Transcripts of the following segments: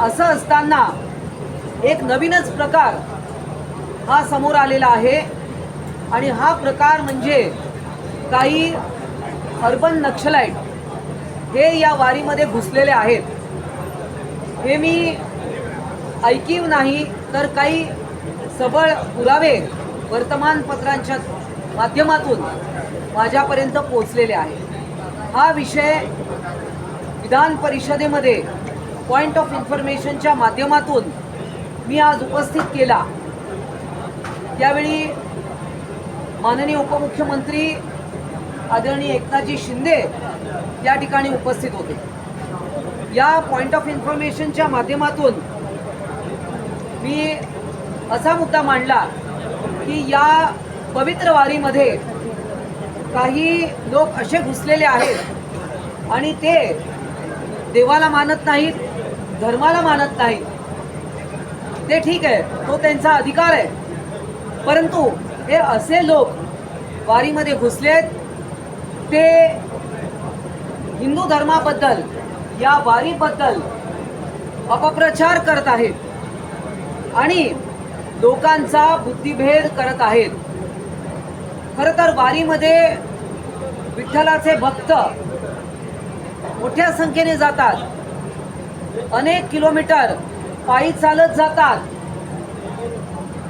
असं असताना एक नवीनच प्रकार हा समोर आलेला आहे. आणि हा प्रकार म्हणजे काही अर्बन नक्षलाईट हे या वारीमध्ये घुसलेले आहेत. हे मी ऐकीव नाही तर काही सबळ पुरावे वर्तमानपत्रांच्या माध्यमातून माझ्यापर्यंत पोचलेले आहे हा विषय विधान परिषदेमध्ये पॉईंट ऑफ इन्फॉर्मेशनच्या माध्यमातून मी आज उपस्थित केला. त्यावेळी माननीय उपमुख्यमंत्री आदरणीय एकनाथजी शिंदे या ठिकाणी उपस्थित होते. या पॉईंट ऑफ इन्फॉर्मेशनच्या माध्यमातून मी असा मुद्दा मांडला की या पवित्र वारीमध्ये काही लोक असे घुसलेले आहेत आणि ते देवाला मानत नाहीत. धर्माला मानत नाही. ते ठीक आहे तो त्यांचा अधिकार आहे. परंतु हे असे लोक वारीमध्ये घुसलेत ते हिंदू धर्माबद्दल या वारीबद्दल अपप्रचार करत आहेत आणि लोकांचा बुद्धिभेद करत आहेत. खरं तर वारीमध्ये विठ्ठलाचे भक्त मोठ्या संख्येने जातात. अनेक किलोमीटर पायी चालत जातात.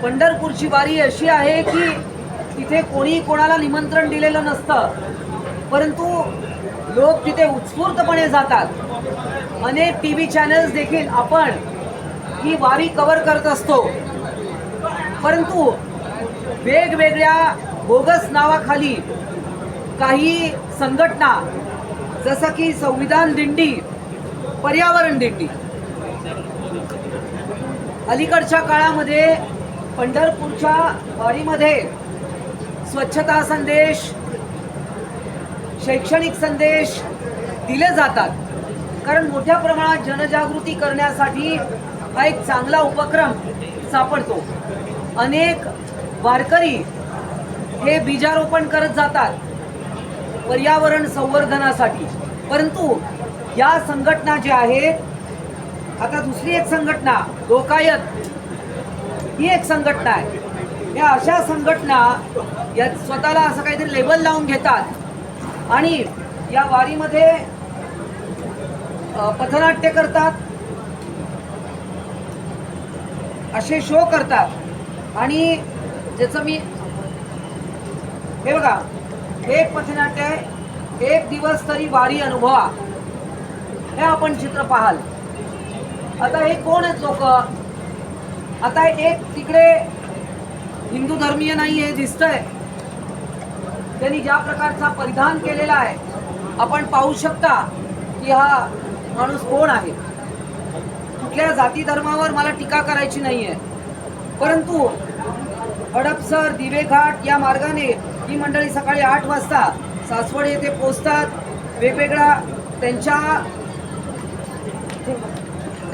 पंढरपूरची वारी अशी आहे की तिथे कोणी कोणाला निमंत्रण दिलेलं नसतं. परंतु लोक तिथे उत्स्फूर्तपणे जातात. अनेक टी व्ही चॅनल्स देखील आपण ही वारी कव्हर करत असतो. परंतु वेगवेगळ्या बोगस नावाखाली काही संघटना जसं की संविधान दिंडी पर्यावरण दिंडी. अलीकडच्या काळामध्ये पंढरपूरच्या वारीमध्ये स्वच्छता संदेश शैक्षणिक संदेश दिले जातात. कारण मोठ्या प्रमाणात जनजागृती करण्यासाठी हा एक चांगला उपक्रम सापडतो. अनेक वारकरी हे बीजारोपण करत जातात पर्यावरण संवर्धनासाठी. परंतु या संघटना ज्या आहेत आता दुसरी एक संघटना लोकायत ही एक संघटना आहे. या अशा संघटना या स्वतःला असं काहीतरी लेबल लावून घेतात. आणि या वारीमध्ये पथनाट्य करतात. असे शो करतात. आणि ज्याचं मी हे बघा हे एक पथनाट्य आहे. एक दिवस तरी वारी अनुभवा. हे आपण चित्र पाहाल. आता हे कोण आहेत लोक? आता एक तिकडे हिंदू धर्मीय नाही हे दिसतंय. त्यांनी ज्या प्रकारचा परिधान केलेला आहे आपण पाहू शकता की हा माणूस कोण आहे? कुठल्या जाती धर्मावर मला टीका करायची नाहीये. परंतु हडपसर दिवेघाट या मार्गाने ही मंडळी सकाळी आठ वाजता सासवड येथे पोचतात वेगवेगळ्या त्यांच्या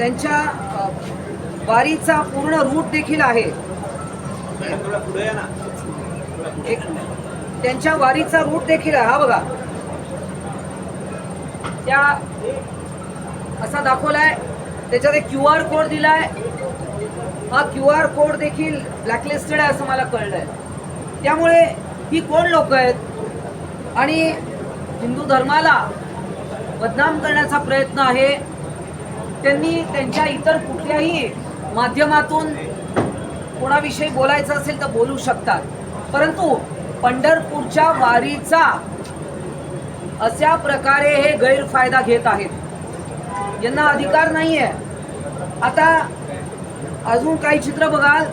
त्यांच्या वारीचा पूर्ण रूट देखील आहे. एक त्यांच्या वारीचा रूट देखील आहे. हा बघा. त्या असा दाखवलाय. त्याच्यात एक क्यू आर कोड दिलाय. हा क्यू आर कोड देखील ब्लॅकलिस्टेड आहे असं मला कळलंय. त्यामुळे ही कोण लोक आहेत? आणि हिंदू धर्माला बदनाम करण्याचा प्रयत्न आहे. त्यांनी त्यांच्या इतर कुठल्याही माध्यमातून कोणाविषयी बोलायचं असेल तर बोलू शकतात. परंतु पंढरपूरच्या वारीचा अशा प्रकारे हे गैरफायदा घेत आहेत. यांना अधिकार नाही आहे आता अजून काही चित्र बघाल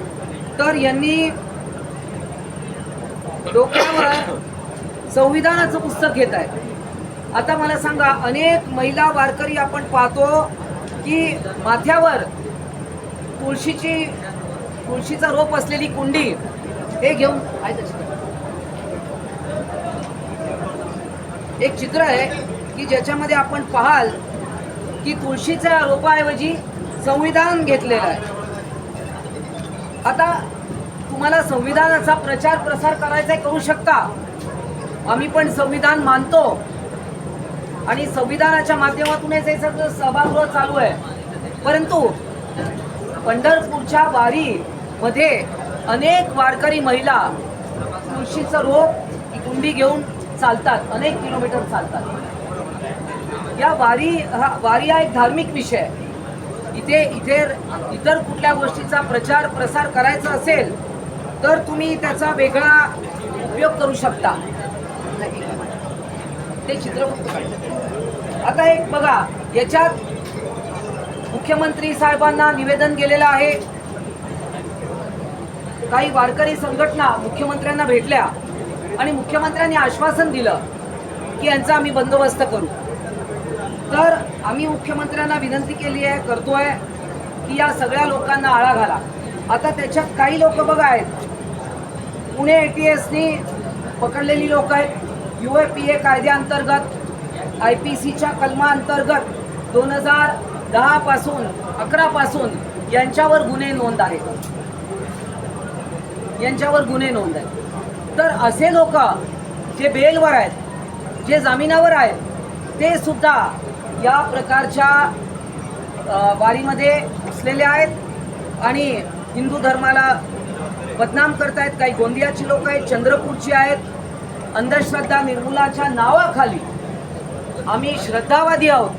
तर यांनी डोक्यावर संविधानाचं पुस्तक घेत आहे आता मला सांगा अनेक महिला वारकरी आपण पाहतो की माथ्यावर तुळशीची तुळशीचा रोप असलेली कुंडी हे घेऊन एक चित्र आहे की ज्याच्यामध्ये आपण पाहाल की तुळशीच्या रोपाऐवजी संविधान घेतलेलं आहे. आता तुम्हाला संविधानाचा प्रचार प्रसार करायचा आहे, करू शकता. आम्ही पण संविधान मानतो. आणि संविधानाच्या माध्यमातूनच हे सगळं सभागृह चालू आहे. परंतु पंढरपूरच्या वारीमध्ये अनेक वारकरी महिला तुळशीचं रोप कुंडी घेऊन चालतात अनेक किलोमीटर चालतात. या वारी हा वारी हा एक धार्मिक विषय आहे. इथे इथे इतर कुठल्या गोष्टीचा प्रचार प्रसार करायचा असेल तर तुम्ही त्याचा वेगळा उपयोग करू शकता. ते चित्र फक्त काढलं. आता एक बघा याच्यात मुख्यमंत्री साहेबांना निवेदन गेलेलं आहे. काही वारकरी संघटना मुख्यमंत्र्यांना भेटल्या आणि मुख्यमंत्र्यांनी आश्वासन दिलं की यांचा आम्ही बंदोबस्त करू. तर आम्ही मुख्यमंत्र्यांना विनंती केली आहे करतोय की या सगळ्या लोकांना आळा घाला. आता त्याच्यात काही लोक बघा आहेत. पुणे ए टी एसनी पकडलेली लोक आहेत. यू ए पी ए कायद्याअंतर्गत आय पी सीच्या कलमाअंतर्गत दोन हजार दहापासून अकरापासून यांच्यावर गुन्हे नोंद आहेत. यांच्यावर गुन्हे नोंद आहेत. तर असे लोक जे बेलवर आहेत जे जामिनावर आहेत ते सुद्धा या प्रकारच्या वारीमध्ये घुसलेले आहेत आणि हिंदू धर्माला बदनाम करतायत. काही गोंदियाची लोक आहेत चंद्रपूरची आहेत अंधश्रद्धा निर्मूलाच्या नावाखाली आम्ही श्रद्धावादी आहोत.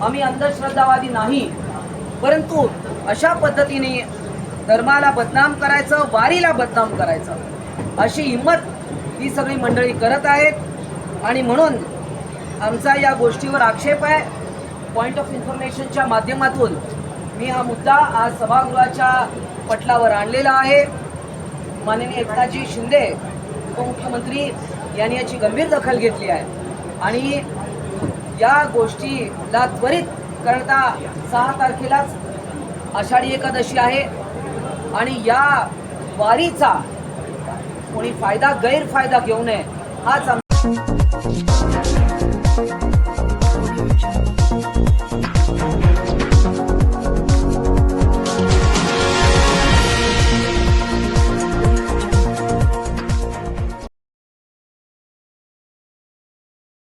आम्ही अंधश्रद्धावादी नाही. परंतु अशा पद्धतीने धर्माला बदनाम करायचं वारीला बदनाम करायचं अशी हिंमत ही सगळी मंडळी करत आहेत. आणि म्हणून आमचा या गोष्टीवर आक्षेप आहे. पॉईंट ऑफ इन्फॉर्मेशनच्या माध्यमातून मी हा मुद्दा आज सभागृहाच्या पटलावर आणलेला आहे. माननीय एकनाथजी शिंदे उपमुख्यमंत्री यांनी याची गंभीर दखल घेतली आहे. आणि या गोष्टीला त्वरित करता सहा तारखेलाच आषाढी एकादशी आहे. आणि या वारीचा कोणी फायदा गैरफायदा घेऊ नये हाच आम